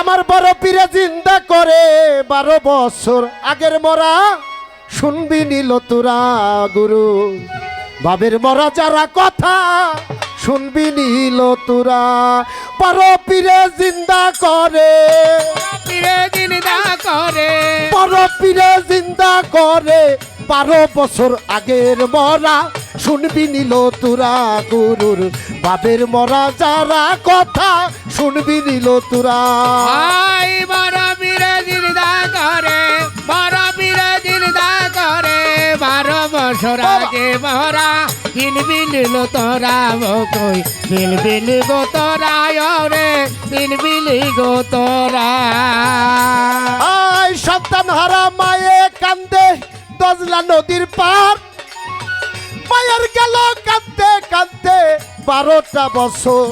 আমার বড় পীরে জিন্দা করে বারো বছর আগের মরা শুনবি নিল তোরা গুরু। বাবের মরা যারা কথা শুনবি নিল তোরা। বড় পীরে জিন্দা করে। পীরে করে। বড় পীরে জিন্দা করে বারো বছর আগের মরা শুনবি নিল তোরা গুরুর। বাবের মরা যারা কথা শুনবি নিল তোরা। আই বড় পীরে দিন দা করে বড় পীরে দিন দা করে বারো বছর আগে মরা দিন বিলিল তোরা বকই। দিন বিলি গো তোরা রে দিন বিলি গো তোরা। আয় সন্তান হারা মায়ে কান্দে দজলা নদীর পার। মায়ের গেল কান্দতে কান্দতে বারোটা বছর।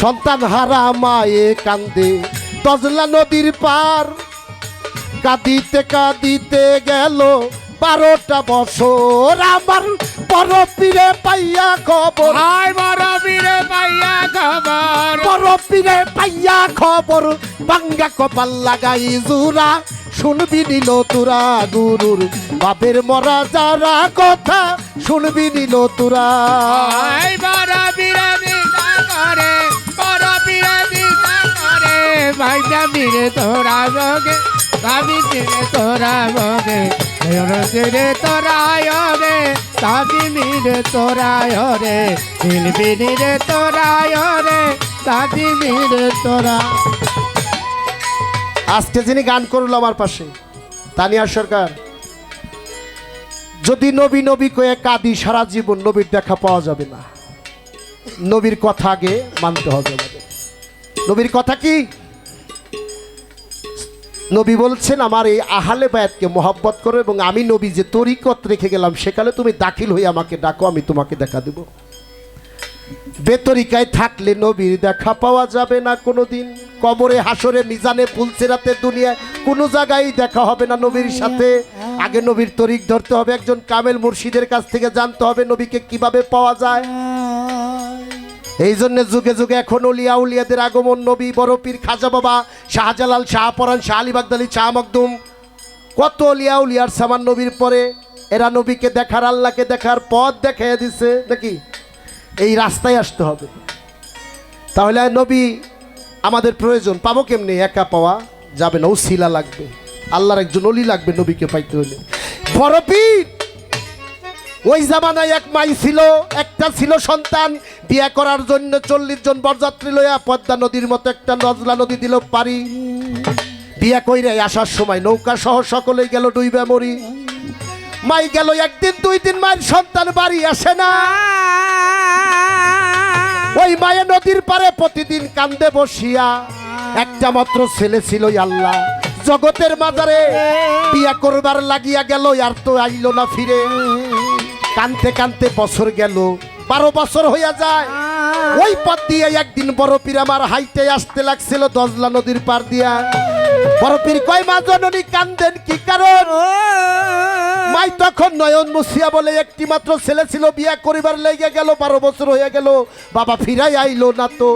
সন্তান হারা মায়ে কান্দে। তজলা নদীর পার কাঁদিতে কাঁদিতে গেল বারোটা বছর। আমার বড় পীরে পাইয়া খবর। বড় পীরে পাইয়া খবর। বড় পীরে পাইয়া খবর। বাঙ্গা কপাল লাগাই জুরা। শুনবি নিল তোরা গুরুর। বাপের মরা যারা কথা শুনবি নিল তোরা বড় পীরে করে করে ভাইটা বীরে তোরা বগে ভাবি তীরে তোরা বগে রে তোরা রে তাবি মিরে তোরা রে দিলবি রে তোরা রে তাবি মিরে তোরা। আজকে যিনি গান করল আমার পাশে, তানিয়া সরকার, যদি নবী নবী কয়ে কাঁদি, সারা জীবন নবীর দেখা পাওয়া যাবে না। নবীর কথা আগে মানতে হবে নবীর কথা কি? নবী বলছেন, আমার এই আহালে বায়াতকে মহব্বত করো এবং আমি নবী যে তরিকত রেখে গেলাম, সেকালে তুমি দাখিল হয়ে আমাকে ডাকো, আমি তোমাকে দেখা দেব। বেতরিকায় থাকলে নবীর দেখা পাওয়া যাবে না কোনোদিন। কবরে, হাসরে, মিজানে পুলসেরাতে দুনিয়ায় কোনো জায়গায় দেখা হবে না নবীর সাথে। আগে নবীর তরিক ধরতে হবে, একজন কামেল মুর্শিদের কাছ থেকে জানতে হবে নবীকে কীভাবে পাওয়া যায়। এই জন্য যুগে যুগে এখন উলিয়া উলিয়াদের আগমন, নবী, বড় পীর, খাজা বাবা, শাহজালাল শাহপরান শাহ আলী বাগদালি, শাহ মকদুম। কত উলিয়া উলিয়ার সামান নবীর পরে এরা নবীকে দেখার, আল্লাহকে দেখার পথ দেখাইয়া দিছে নাকি? এই রাস্তায় আসতে হবে। তাহলে নবী, আমাদের প্রয়োজন, পাবো কেমনি? একা পাওয়া যাবে না ও শিলা লাগবে। আল্লাহর একজন অলি লাগবে নবীকে পাইতে হলে। বড় পীর! ওই জামানায় এক মাই ছিল, একটা ছিল সন্তান। বিয়ে করার জন্য চল্লিশ জন বরযাত্রী লইয়া পদ্মা নদীর মতো একটা নজলা নদী দিল পারি। বিয়ে কইরে আসার সময় নৌকা সহ সকলেই গেল ডুইবে মরি মাই গেল একদিন, দুই দিন, মায়ের সন্তান বাড়ি আসে না। ওই মায়ে নদীর পারে প্রতিদিন কান্দে বসিয়া। একটা মাত্র ছেলে ছিল আল্লাহ। জগতের মাজারে বিয়া করবার লাগিয়া গেল, আর তো আইল না ফিরে। কানতে কানতে বছর গেল বারো বছর হইয়া যায়। ওই পথ দিয়ে একদিন বড় পীর আমার হাইটে আসতে লাগছিল দজলা নদীর পার দিয়া। বড় পীর কয় মা জননী কান্দেন কি কারণ? মাই তখন নয়ন মুসিয়া বলে একটি মাত্র ছেলে ছিল বিয়া করিবার লেগে গেল বারো বছর হয়ে গেল বাবা ফিরাই আইলো না তো।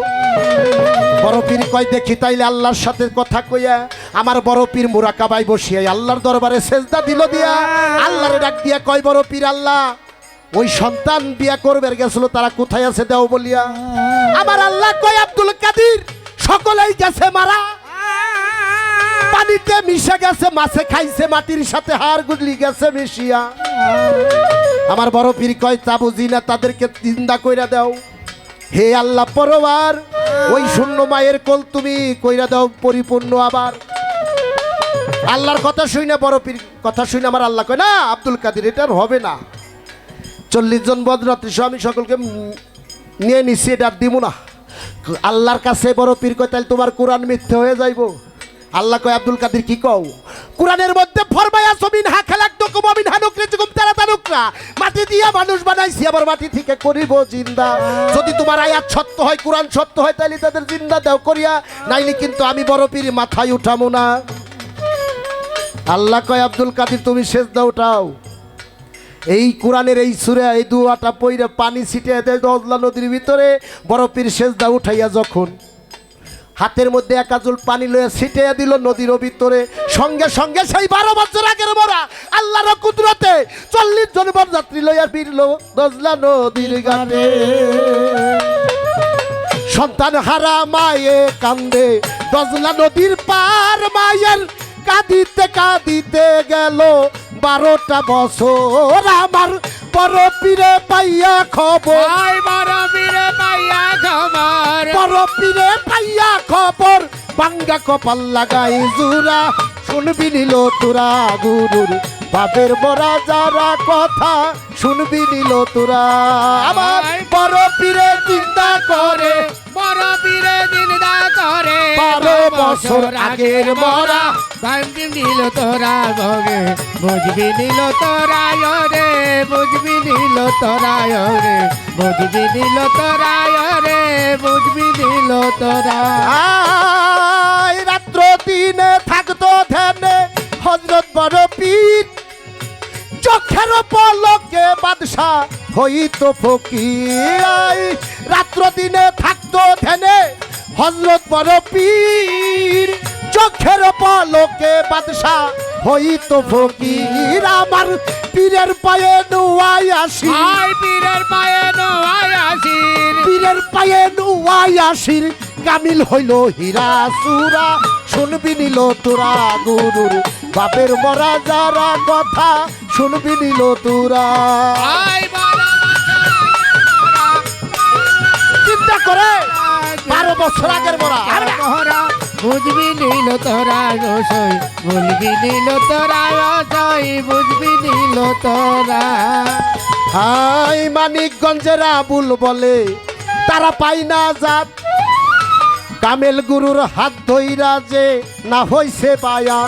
বড় পীর কয় দেখি তাইলে আল্লাহর সাথে কথা কইয়া আমার বড় পীর মুরাকাবাই বসিয়া আল্লাহর দরবারে সেজদা দিল দিয়া। আল্লাহরে ডাক দিয়া কয় বড় পীর আল্লাহ ওই সন্তান বিয়া করবে গেছিল, তারা কোথায় আছে দেও বলিয়া। আমার আল্লাহ কয়, আব্দুল কাদির, সকলেই গেছে মারা। পানিতে মিশে গেছে, মাছে খাইছে, মাটির সাথে হাড় গুজলি গেছে মিশিয়া। আমার বড় পীর কয় তা বুঝি না, তাদেরকে চিন্তা কইরা দাও। হে আল্লাহ পরবার ওই শূন্য মায়ের কোল তুমি কইরা দাও, পরিপূর্ণ আবার। আল্লাহর কথা শুই না বড় পীর কথা শুই না আমার আল্লাহ কয়, না, আব্দুল কাদের, এটা হবে না। চল্লিশ জন বদরাত্রি আমি সকলকে নিয়ে নিচ্ছি এটা দিব না। আল্লাহর কাছে বড় পীর কয় তাহলে তোমার কোরআন মিথ্যে হয়ে যাইব। আল্লাহ কয়, আব্দুল কাদের কি কও? কোরআনের মধ্যে ফরমায়া সমিন হা খালাক তো কুমিন হানুকরে জুকুম তারা তানুকরা। মাটি দিয়া মানুষ বানাইছি, আবার মাটি থেকে করিব জিন্দা। যদি তোমার আয়াত সত্য হয়, কোরআন সত্য হয় তাহলে তাদের জিন্দা দাও করিয়া। নাইলে কিন্তু আমি বড় পীর মাথায় উঠামো না। আল্লাহ কয়, আব্দুল কাদের তুমি শেষ দাও উঠাও। এই কোরআনের এই সুরে, এই দুয়াটা পইরে পানি ছিটিয়ে দেয় দজলা নদীর ভিতরে বড় পীর সেজদা উঠাইয়া যখন হাতের মধ্যে একাজুল পানি লয়ে ছিটিয়ে দিল নদীর ভিতরে, সঙ্গে সঙ্গে সেই বারো বছর আগের মরা আল্লাহর কুদরতে চল্লিশ জন যাত্রী লইয়া ফিরল দজলা নদীর ঘাটে। সন্তান হারা মায়ে কান্দে দজলা নদীর পার মায়ের কাঁদিতে কাঁদিতে গেল বারোটা বছর আমার বড় পীরে পাইয়া খবর। বড় বীরে পাইয়া খবর। বড় পীরে পাইয়া খবর। বাঙ্গা কপাল লাগাই জুরা শুনবি নিল তোরা গুরুর বাপের বড়া যারা কথা শুনবি নিল তোরা। আমার বড় পীরে চিন্তা করে। বড় বীরে দিনদা করে। বারো বছর আগের মরা বান্দি নিল তোরা ভোগে বুঝবি নিল তোরা রে বুঝবি নিল তোরা রে বুঝবি নিল তোরা রে বুঝবি নিল তোরা। রাত্র দিনে থাকতো ধ্যানে হজরত বড় পীর চোখের পলকে বাদশা হইতো ফকির আয় রাত্র দিনে থাকতো ধ্যানে হজরত বড় পীর চোখের পলকে বাদশা হইতো ফকির। আমার পীরের পায়ে নুয়াই আসি আই পীরের পায়ে নোয়াই আসির পীরের পায়ে নুয়াই আসির কামিল হইল হীরা সুরা। শুনবি নিল তোরা গুরুর বাপের মরা যারা কথা শুনবি নিল তোরা। চিন্তা করে বারো বছর আগের মরা। বুঝবি নিল তোরা রসই বুঝবি নিল তোরা রসই বুঝবি নিল তোরা। হাই মানিকগঞ্জের আবুল বলে তারা পাই না জাত। কামেল গুরুর হাত ধইরা যে না হইছে বায়া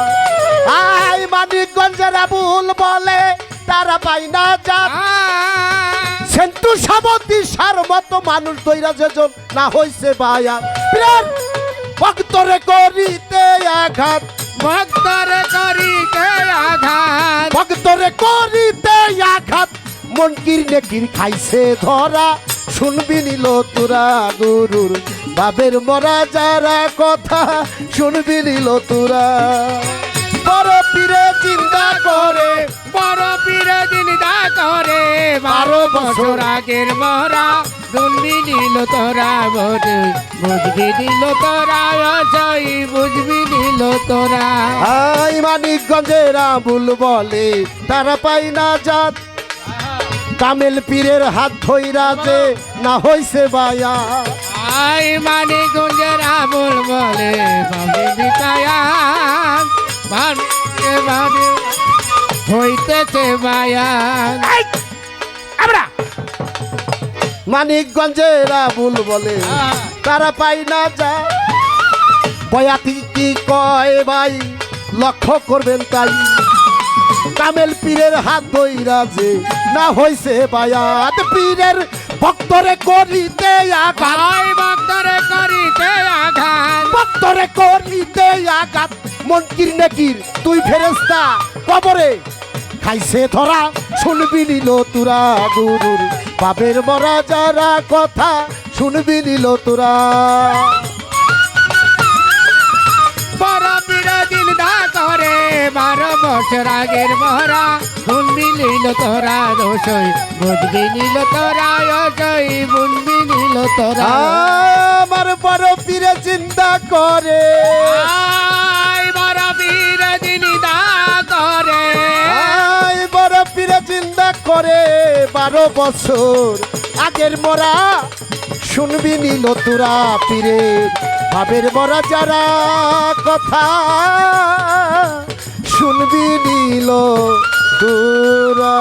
আই মানিকগঞ্জের আবুল বলে তারা পাই না যা সেন্টু সাবতী সার মতো মানুষ দইরা যেজন না হইছে বায়া প্রেম ভক্তরে করিতে আঘাত। ভক্তরে করিতে আঘাত। ভক্তরে করিতে আঘাত। মনকির নেকির খাইছে ধরা। শুনবি নিল তোরা গুরুর বাবের মরা যারা কথা। শুনবি নিল তোরা বড় পীরে চিন্তা করে বড় পীরে চিন্তা করে। বারো বছর আগের মরা শুনবি নিল তোরা বোধ বুঝবি নিল তোরা রসই বুঝবি নিল তোরা। আই মানিকগঞ্জের আবুল বলে তারা পাই না জাত। কামেল পীরের হাত ধইরা যে না হইছে বায়া। আই মানে গুঞ্জের আবুল বলে হইতেছে বায়ান আমরা। মানিকগঞ্জের আবুল বলে তারা পাই না যা বয়াতি কি কয় ভাই লক্ষ্য করবেন তাই। কামেল পীরের হাত ধইরা যে না হইছে বায়াত পীরের ভক্তরে করিতে আঘাত। ভক্তরে করিতে আঘাত। ভক্তরে করিতে আঘাত। মনকির নেকির তুই ফেরেস্তা কবরে খাইছে ধরা শুনবি নিল তুরা গুরুর বাবের মরা যারা কথা শুনবি নিল তোরা। করে বারো বছর আগের নিল তোরা রসই বুঝবি নিল তোরা রসই বুঝবি নিল তোরা। আমার বড় পীরে চিন্তা করে। দিন দা করে। বড় পীরে চিন্তা করে বারো বছর আগের মরা। শুনবি নিল তোরা পীরে, ভাবের মরা যারা কথা। শুনবি নিল তোরা